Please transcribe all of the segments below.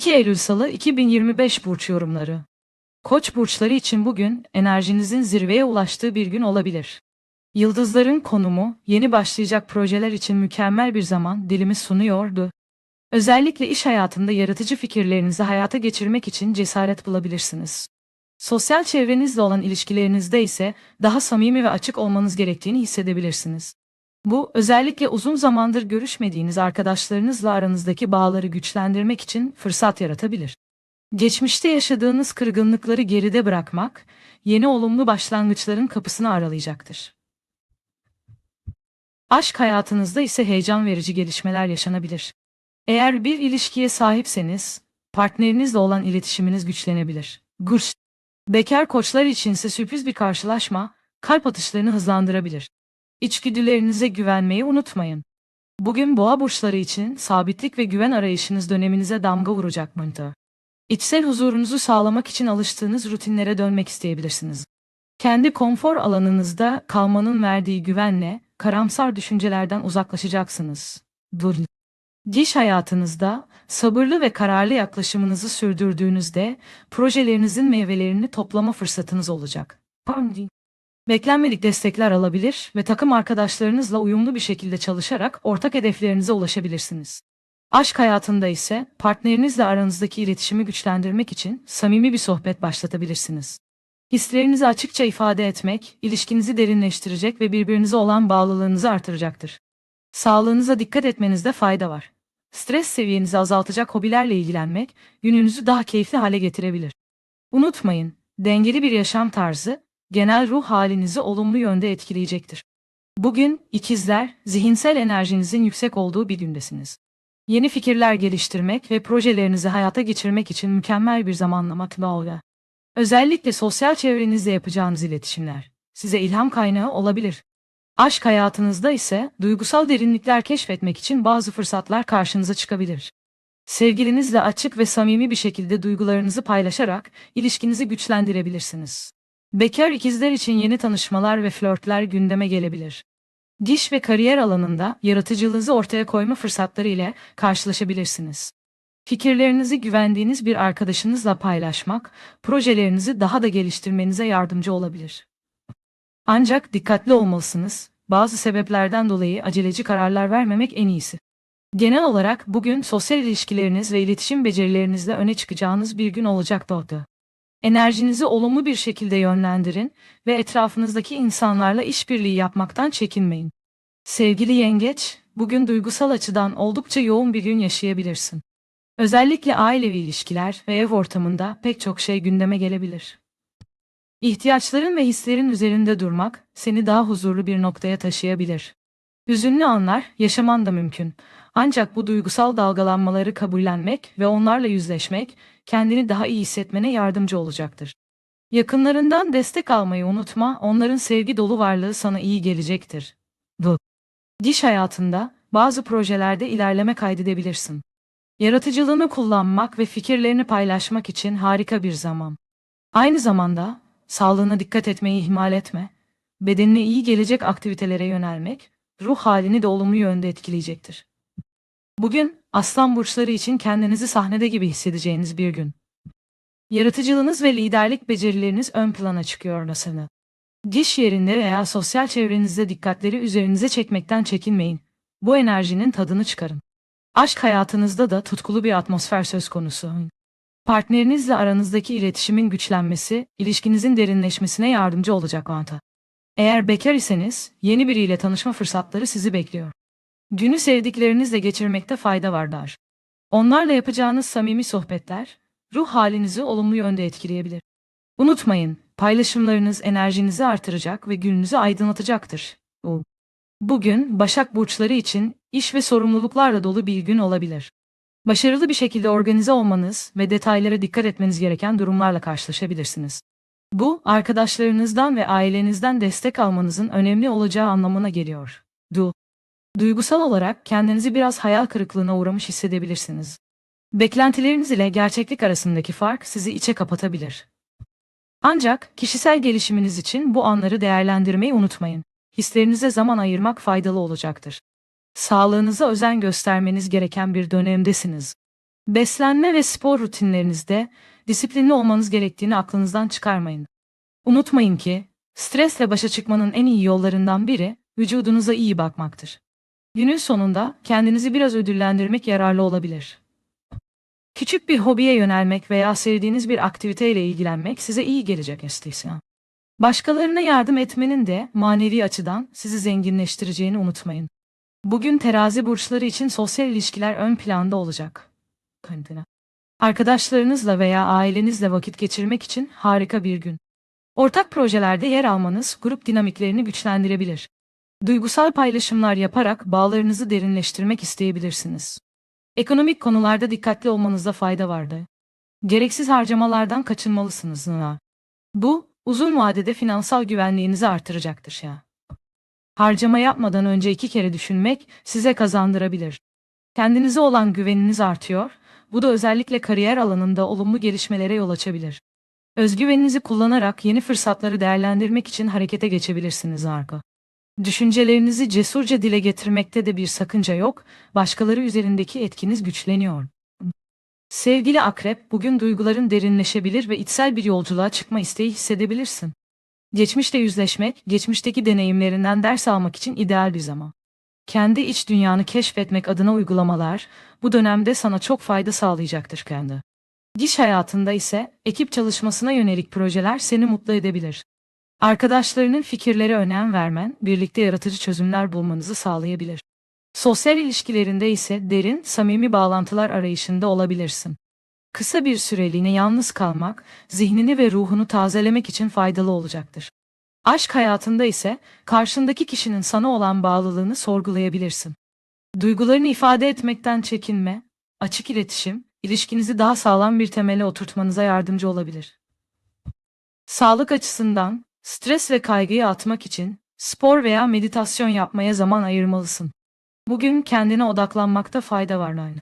2 Eylül Salı 2025 burç yorumları. Koç burçları için bugün enerjinizin zirveye ulaştığı bir gün olabilir. Yıldızların konumu yeni başlayacak projeler için mükemmel bir zaman dilimi sunuyordu. Özellikle iş hayatında yaratıcı fikirlerinizi hayata geçirmek için cesaret bulabilirsiniz. Sosyal çevrenizle olan ilişkilerinizde ise daha samimi ve açık olmanız gerektiğini hissedebilirsiniz. Bu özellikle uzun zamandır görüşmediğiniz arkadaşlarınızla aranızdaki bağları güçlendirmek için fırsat yaratabilir. Geçmişte yaşadığınız kırgınlıkları geride bırakmak, yeni olumlu başlangıçların kapısını aralayacaktır. Aşk hayatınızda ise heyecan verici gelişmeler yaşanabilir. Eğer bir ilişkiye sahipseniz, partnerinizle olan iletişiminiz güçlenebilir. Gurs. Bekar koçlar içinse sürpriz bir karşılaşma, kalp atışlarını hızlandırabilir. İçgüdülerinize güvenmeyi unutmayın. Bugün boğa burçları için sabitlik ve güven arayışınız döneminize damga vuracak mıntı. İçsel huzurunuzu sağlamak için alıştığınız rutinlere dönmek isteyebilirsiniz. Kendi konfor alanınızda kalmanın verdiği güvenle karamsar düşüncelerden uzaklaşacaksınız. Dur. Diş hayatınızda sabırlı ve kararlı yaklaşımınızı sürdürdüğünüzde projelerinizin meyvelerini toplama fırsatınız olacak. Pardon. Beklenmedik destekler alabilir ve takım arkadaşlarınızla uyumlu bir şekilde çalışarak ortak hedeflerinize ulaşabilirsiniz. Aşk hayatında ise partnerinizle aranızdaki iletişimi güçlendirmek için samimi bir sohbet başlatabilirsiniz. Hislerinizi açıkça ifade etmek, ilişkinizi derinleştirecek ve birbirinize olan bağlılığınızı artıracaktır. Sağlığınıza dikkat etmenizde fayda var. Stres seviyenizi azaltacak hobilerle ilgilenmek gününüzü daha keyifli hale getirebilir. Unutmayın, dengeli bir yaşam tarzı genel ruh halinizi olumlu yönde etkileyecektir. Bugün ikizler, zihinsel enerjinizin yüksek olduğu bir gündesiniz. Yeni fikirler geliştirmek ve projelerinizi hayata geçirmek için mükemmel bir zamanlamak dalga. Özellikle sosyal çevrenizde yapacağınız iletişimler size ilham kaynağı olabilir. Aşk hayatınızda ise duygusal derinlikler keşfetmek için bazı fırsatlar karşınıza çıkabilir. Sevgilinizle açık ve samimi bir şekilde duygularınızı paylaşarak ilişkinizi güçlendirebilirsiniz. Bekar ikizler için yeni tanışmalar ve flörtler gündeme gelebilir. Diş ve kariyer alanında yaratıcılığınızı ortaya koyma fırsatları ile karşılaşabilirsiniz. Fikirlerinizi güvendiğiniz bir arkadaşınızla paylaşmak, projelerinizi daha da geliştirmenize yardımcı olabilir. Ancak dikkatli olmalısınız, bazı sebeplerden dolayı aceleci kararlar vermemek en iyisi. Genel olarak bugün sosyal ilişkileriniz ve iletişim becerilerinizle öne çıkacağınız bir gün olacak doğdu. Enerjinizi olumlu bir şekilde yönlendirin ve etrafınızdaki insanlarla işbirliği yapmaktan çekinmeyin. Sevgili yengeç, bugün duygusal açıdan oldukça yoğun bir gün yaşayabilirsin. Özellikle ailevi ilişkiler ve ev ortamında pek çok şey gündeme gelebilir. İhtiyaçların ve hislerin üzerinde durmak seni daha huzurlu bir noktaya taşıyabilir. Hüzünlü anlar yaşaman da mümkün. Ancak bu duygusal dalgalanmaları kabullenmek ve onlarla yüzleşmek kendini daha iyi hissetmene yardımcı olacaktır. Yakınlarından destek almayı unutma, onların sevgi dolu varlığı sana iyi gelecektir. Bu. Diş hayatında bazı projelerde ilerleme kaydedebilirsin. Yaratıcılığını kullanmak ve fikirlerini paylaşmak için harika bir zaman. Aynı zamanda sağlığına dikkat etmeyi ihmal etme. Bedenine iyi gelecek aktivitelere yönelmek ruh halini de olumlu yönde etkileyecektir. Bugün aslan burçları için kendinizi sahnede gibi hissedeceğiniz bir gün. Yaratıcılığınız ve liderlik becerileriniz ön plana çıkıyor nasını. Diş yerinde veya sosyal çevrenizde dikkatleri üzerinize çekmekten çekinmeyin. Bu enerjinin tadını çıkarın. Aşk hayatınızda da tutkulu bir atmosfer söz konusu. Partnerinizle aranızdaki iletişimin güçlenmesi, ilişkinizin derinleşmesine yardımcı olacak anta. Eğer bekar iseniz, yeni biriyle tanışma fırsatları sizi bekliyor. Günü sevdiklerinizle geçirmekte fayda var der. Onlarla yapacağınız samimi sohbetler, ruh halinizi olumlu yönde etkileyebilir. Unutmayın, paylaşımlarınız enerjinizi artıracak ve gününüzü aydınlatacaktır. Bu. Bugün Başak burçları için iş ve sorumluluklarla dolu bir gün olabilir. Başarılı bir şekilde organize olmanız ve detaylara dikkat etmeniz gereken durumlarla karşılaşabilirsiniz. Bu, arkadaşlarınızdan ve ailenizden destek almanızın önemli olacağı anlamına geliyor. Du. Duygusal olarak kendinizi biraz hayal kırıklığına uğramış hissedebilirsiniz. Beklentileriniz ile gerçeklik arasındaki fark sizi içe kapatabilir. Ancak kişisel gelişiminiz için bu anları değerlendirmeyi unutmayın. Hislerinize zaman ayırmak faydalı olacaktır. Sağlığınıza özen göstermeniz gereken bir dönemdesiniz. Beslenme ve spor rutinlerinizde disiplinli olmanız gerektiğini aklınızdan çıkarmayın. Unutmayın ki stresle başa çıkmanın en iyi yollarından biri vücudunuza iyi bakmaktır. Günün sonunda kendinizi biraz ödüllendirmek yararlı olabilir. Küçük bir hobiye yönelmek veya sevdiğiniz bir aktiviteyle ilgilenmek size iyi gelecek esteysen. Başkalarına yardım etmenin de manevi açıdan sizi zenginleştireceğini unutmayın. Bugün terazi burçları için sosyal ilişkiler ön planda olacak. Kanıtına. Arkadaşlarınızla veya ailenizle vakit geçirmek için harika bir gün. Ortak projelerde yer almanız grup dinamiklerini güçlendirebilir. Duygusal paylaşımlar yaparak bağlarınızı derinleştirmek isteyebilirsiniz. Ekonomik konularda dikkatli olmanızda fayda vardı. Gereksiz harcamalardan kaçınmalısınız. Bu, uzun vadede finansal güvenliğinizi artıracaktır ya. Harcama yapmadan önce iki kere düşünmek size kazandırabilir. Kendinize olan güveniniz artıyor, bu da özellikle kariyer alanında olumlu gelişmelere yol açabilir. Özgüveninizi kullanarak yeni fırsatları değerlendirmek için harekete geçebilirsiniz arka. Düşüncelerinizi cesurca dile getirmekte de bir sakınca yok, başkaları üzerindeki etkiniz güçleniyor. Sevgili akrep, bugün duyguların derinleşebilir ve içsel bir yolculuğa çıkma isteği hissedebilirsin. Geçmişle yüzleşmek, geçmişteki deneyimlerinden ders almak için ideal bir zaman. Kendi iç dünyanı keşfetmek adına uygulamalar, bu dönemde sana çok fayda sağlayacaktır kendi. Diş hayatında ise ekip çalışmasına yönelik projeler seni mutlu edebilir. Arkadaşlarının fikirlere önem vermen, birlikte yaratıcı çözümler bulmanızı sağlayabilir. Sosyal ilişkilerinde ise derin, samimi bağlantılar arayışında olabilirsin. Kısa bir süreliğine yalnız kalmak, zihnini ve ruhunu tazelemek için faydalı olacaktır. Aşk hayatında ise karşındaki kişinin sana olan bağlılığını sorgulayabilirsin. Duygularını ifade etmekten çekinme, açık iletişim, ilişkinizi daha sağlam bir temele oturtmanıza yardımcı olabilir. Sağlık açısından, stres ve kaygıyı atmak için spor veya meditasyon yapmaya zaman ayırmalısın. Bugün kendine odaklanmakta fayda var aynı.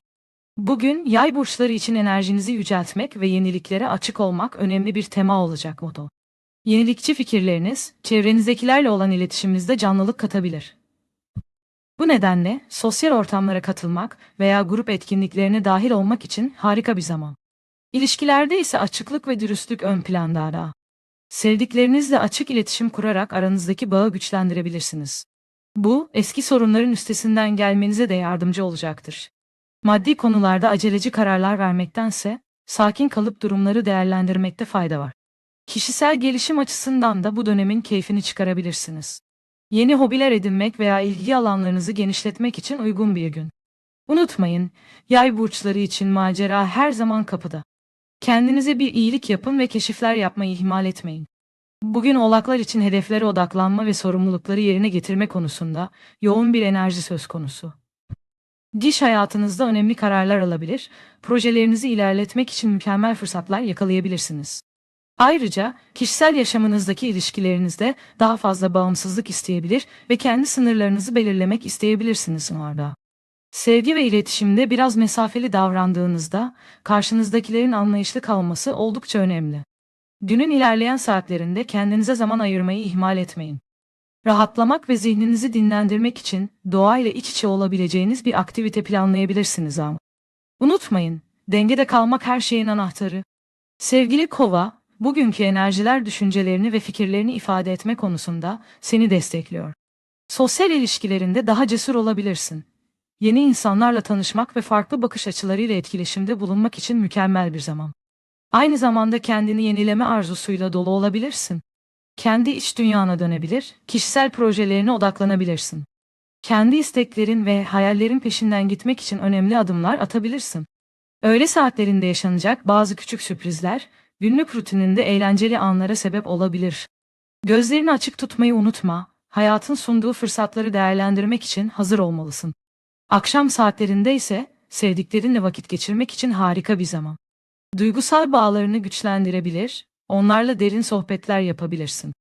Bugün yay burçları için enerjinizi yüceltmek ve yeniliklere açık olmak önemli bir tema olacak moto. Yenilikçi fikirleriniz, çevrenizdekilerle olan iletişiminizde canlılık katabilir. Bu nedenle sosyal ortamlara katılmak veya grup etkinliklerine dahil olmak için harika bir zaman. İlişkilerde ise açıklık ve dürüstlük ön planda ara. Sevdiklerinizle açık iletişim kurarak aranızdaki bağı güçlendirebilirsiniz. Bu, eski sorunların üstesinden gelmenize de yardımcı olacaktır. Maddi konularda aceleci kararlar vermektense, sakin kalıp durumları değerlendirmekte fayda var. Kişisel gelişim açısından da bu dönemin keyfini çıkarabilirsiniz. Yeni hobiler edinmek veya ilgi alanlarınızı genişletmek için uygun bir gün. Unutmayın, yay burçları için macera her zaman kapıda. Kendinize bir iyilik yapın ve keşifler yapmayı ihmal etmeyin. Bugün oğlaklar için hedeflere odaklanma ve sorumlulukları yerine getirme konusunda yoğun bir enerji söz konusu. Diş hayatınızda önemli kararlar alabilir, projelerinizi ilerletmek için mükemmel fırsatlar yakalayabilirsiniz. Ayrıca kişisel yaşamınızdaki ilişkilerinizde daha fazla bağımsızlık isteyebilir ve kendi sınırlarınızı belirlemek isteyebilirsiniz orada. Sevgi ve iletişimde biraz mesafeli davrandığınızda karşınızdakilerin anlayışlı kalması oldukça önemli. Günün ilerleyen saatlerinde kendinize zaman ayırmayı ihmal etmeyin. Rahatlamak ve zihninizi dinlendirmek için doğayla iç içe olabileceğiniz bir aktivite planlayabilirsiniz ama. Unutmayın, dengede kalmak her şeyin anahtarı. Sevgili Kova, bugünkü enerjiler düşüncelerini ve fikirlerini ifade etme konusunda seni destekliyor. Sosyal ilişkilerinde daha cesur olabilirsin. Yeni insanlarla tanışmak ve farklı bakış açılarıyla etkileşimde bulunmak için mükemmel bir zaman. Aynı zamanda kendini yenileme arzusuyla dolu olabilirsin. Kendi iç dünyana dönebilir, kişisel projelerine odaklanabilirsin. Kendi isteklerin ve hayallerin peşinden gitmek için önemli adımlar atabilirsin. Öğle saatlerinde yaşanacak bazı küçük sürprizler, günlük rutininde eğlenceli anlara sebep olabilir. Gözlerini açık tutmayı unutma, hayatın sunduğu fırsatları değerlendirmek için hazır olmalısın. Akşam saatlerinde ise sevdiklerinle vakit geçirmek için harika bir zaman. Duygusal bağlarını güçlendirebilir, onlarla derin sohbetler yapabilirsin.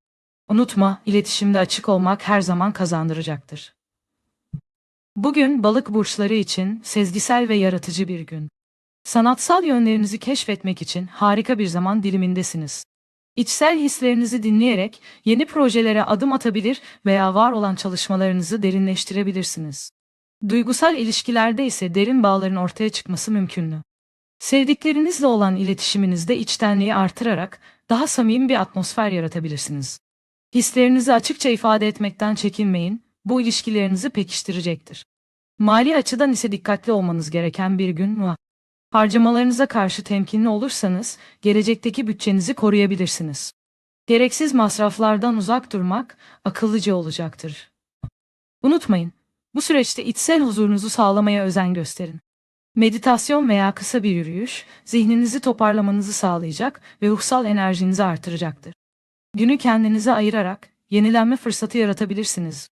Unutma, iletişimde açık olmak her zaman kazandıracaktır. Bugün balık burçları için sezgisel ve yaratıcı bir gün. Sanatsal yönlerinizi keşfetmek için harika bir zaman dilimindesiniz. İçsel hislerinizi dinleyerek yeni projelere adım atabilir veya var olan çalışmalarınızı derinleştirebilirsiniz. Duygusal ilişkilerde ise derin bağların ortaya çıkması mümkünlü. Sevdiklerinizle olan iletişiminizde içtenliği artırarak daha samimi bir atmosfer yaratabilirsiniz. Hislerinizi açıkça ifade etmekten çekinmeyin, bu ilişkilerinizi pekiştirecektir. Mali açıdan ise dikkatli olmanız gereken bir gün var. Harcamalarınıza karşı temkinli olursanız, gelecekteki bütçenizi koruyabilirsiniz. Gereksiz masraflardan uzak durmak akıllıca olacaktır. Unutmayın, bu süreçte içsel huzurunuzu sağlamaya özen gösterin. Meditasyon veya kısa bir yürüyüş, zihninizi toparlamanızı sağlayacak ve ruhsal enerjinizi artıracaktır. Günü kendinize ayırarak yenilenme fırsatı yaratabilirsiniz.